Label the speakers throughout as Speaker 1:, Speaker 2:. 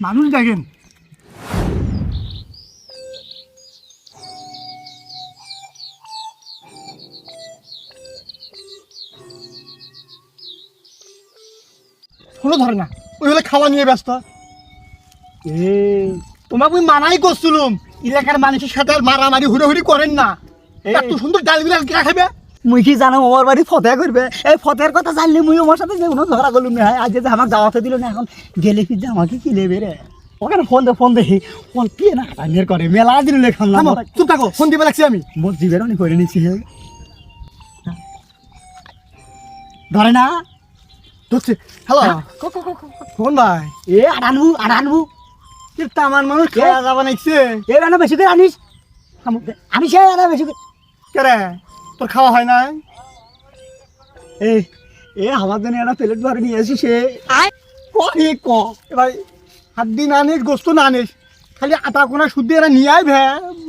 Speaker 1: মানুষ দেখেন। কোনো ধরে না ওই হলে খাওয়া নিয়ে ব্যস্ত। এ তোমাকে আমি মানাই করছিলাম। এলাকার মানুষের সাথে আর মারামারি হুড়োহুড়ি করেন না। এত সুন্দর ডালগুলো কিরা খাবে
Speaker 2: মুই কি জানো ওর বাড়ি ফতে করবে? এই ফতের কথা জানলে মুই ওর সাথে যে কোনো ঝগড়া করলুম না আজ যে আমাকে দাওয়াতে দিল না এখন গেলে কি যে আমাকে কি লেবে রে? ওখানে ফোন দে ফোন দেখি। ফোন পিয়ে না হাতানির করে মেলা দিন লেখাম না
Speaker 1: চুপ থাকো ফোন দিবে লাগছি আমি।
Speaker 2: মোর জীবের অনেক করে নিচ্ছি ধরে না।
Speaker 1: ধরছে। হ্যালো। ফোন ভাই?
Speaker 2: এ আনানবু আনানবু
Speaker 1: কি তামান মানুষ খাওয়া যাবা নাইছে
Speaker 2: এ বেশি করে আনিস। আমুক- আমি সে আনা বেশি করে।
Speaker 1: কে রে? তোর খাওয়া হয় নাই?
Speaker 2: এ এ আমার জন্য একটা প্লেট ভরে নিয়ে আসি সে।
Speaker 1: কি ক এবার হাত দিন আনিস গোস্ত না আনিস খালি আটা কোনা শুদ্ধি এরা নিয়ে আইবে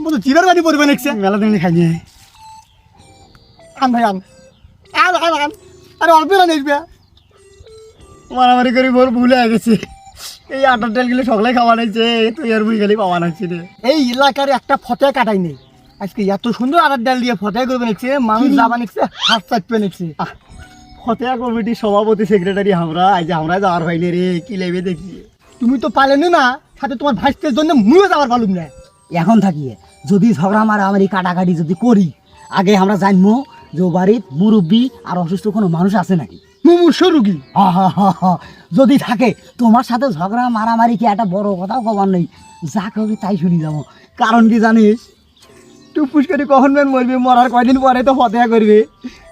Speaker 1: মতো জিরার বাড়ি পড়বে নেকছে
Speaker 2: মেলা দিন খাই নিয়ে
Speaker 1: আন ভাই আন। আন আন আন। আরে অল্প না নিসবে
Speaker 2: মারামারি করে মোর ভুলে গেছে। এই আটার তেলগুলো সকালে খাওয়া নাইছে তুই আর মুই খালি পাওয়া নাচ্ছি রে।
Speaker 1: এই এলাকার একটা ফতে কাটাই নেই আজকে এত সুন্দর আটার ডাল দিয়ে ফতে করবে নেকছে মানুষ যাবা নেকছে হাত চাপবে নেকছে
Speaker 2: ফতেয়া কমিটির সভাপতি সেক্রেটারি আমরা আজ আমরা যাওয়ার হয়নি রে কি লেবে দেখি?
Speaker 1: তুমি তো পালেনি না সাথে তোমার ভাইসের জন্য মুইও যাবার পালুম না।
Speaker 2: এখন থাকি যদি ঝগড়া মারামারি কাটাকাটি যদি করি আগে আমরা জানব যে বাড়ির মুরব্বী আর অসুস্থ কোনো মানুষ আছে নাকি?
Speaker 1: মুমূর্ষ রুগী।
Speaker 2: যদি থাকে তোমার সাথে ঝগড়া মারামারি কি একটা বড় কথাও কবার নেই? যা কবি তাই শুনি যাব। কারণ কি জানিস? টুপুস করে কখন মেন মরবি? মরার কয়দিন পরে তো ফতেয়া করবে।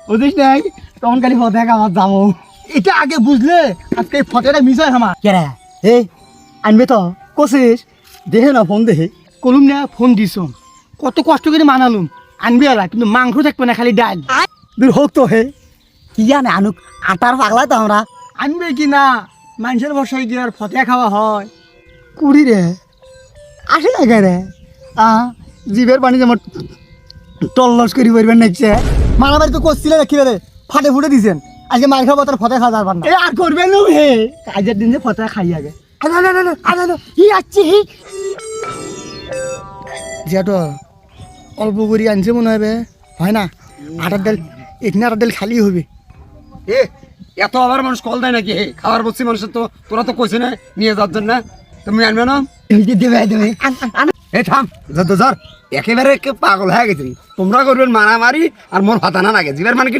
Speaker 2: বুঝিস নাই? তখন খালি ফতেয়া খাবার যাব।
Speaker 1: এটা আগে বুঝলে? আজকে এই ফতেটা মিস হয় আমার।
Speaker 2: কেরা? এই আনবে তো? কষিস দেখে না ফোন দেখে
Speaker 1: কলুম না ফোন দিছ কত কষ্ট করে মানালুম। আনবি আলা কিন্তু মাংস থাকবে না খালি ডাল।
Speaker 2: দূর হোক তো হে। কি জানে আনুক? আটার পাগলা তো আমরা।
Speaker 1: আনবে কি না? মানুষের বসাই দিয়ে আর ফতে খাওয়া হয়?
Speaker 2: কুড়ি রে। আসে না রে আ জিভের পানি যেমন টল্লস করি পারবেন নাকছে
Speaker 1: মারামারি তো করছিলে না কিরে ফাটে ফুটে দিছেন। আজকে মার খাব তার ফতে খাওয়া যাবার না।
Speaker 2: আর করবে না হে। কাজের দিন যে ফটা খাই আগে।
Speaker 1: ই আসছে হি যেটো অল্প করে আনছে মনে হবে। হয় না? আটার ডাল এখানে আটার ডাল খালি হবে।
Speaker 3: এ এত আবার মানুষ কল দেয় নাকি? হে খাবার বসছি মানুষের তো তোরা তো কইছে না নিয়ে যাওয়ার জন্য। তুমি আনবে না?
Speaker 2: দেবে দেবে।
Speaker 3: এ থাম। যত ধর একেবারে পাগল হয়ে গেছি। তোমরা করবেন মারামারি আর মোর হাতা না লাগে। জিবার মানে কি?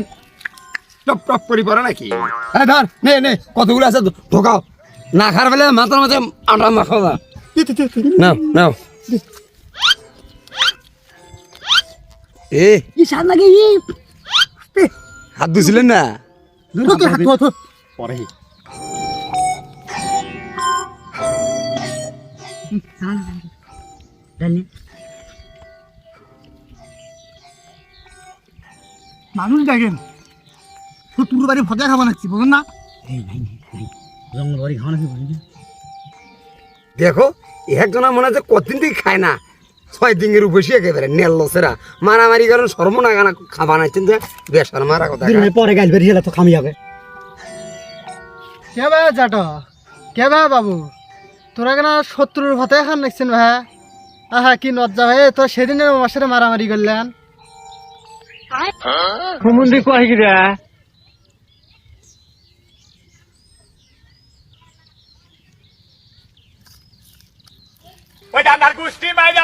Speaker 3: টপ টপ করি পড়ে নাকি? হ্যাঁ ধর নে নে কতগুলো আছে ঢোকাও না খার ফেলে মাথার মাঝে আটা মাখাও না। নাও নাও। এ
Speaker 2: কি সার লাগে
Speaker 3: হাত ধুছিলেন না?
Speaker 2: পরে জানি।
Speaker 1: মানুষ দেখেন শত্রুর বাড়ি ফতে খাব নাচ্ছি বুঝুন না?
Speaker 2: এই জঙ্গল বাড়ি খাওয়া নাকি
Speaker 3: দেখো একজনা মনে হচ্ছে কতদিন থেকে খায় না। ছয় দিনের উপসি একেবারে নেল লসেরা। মারামারি কারণ সর্বনা গানা খাবা নাইছেন যে বেসার মারা কথা
Speaker 2: পরে গাছ বেরিয়ে তো খামি যাবে
Speaker 1: কে ভাই চাটো? কে ভাই বাবু? তোরা কেন শত্রুর ফতে খান নাকছেন ভাই? আহা কি লজ্জা ভাই তো সেদিনে আমার সাথে মারামারি করলেন।
Speaker 4: হুমুন্দি কয় গিরা
Speaker 5: ওই ডান্ডার গুষ্টি মাইরা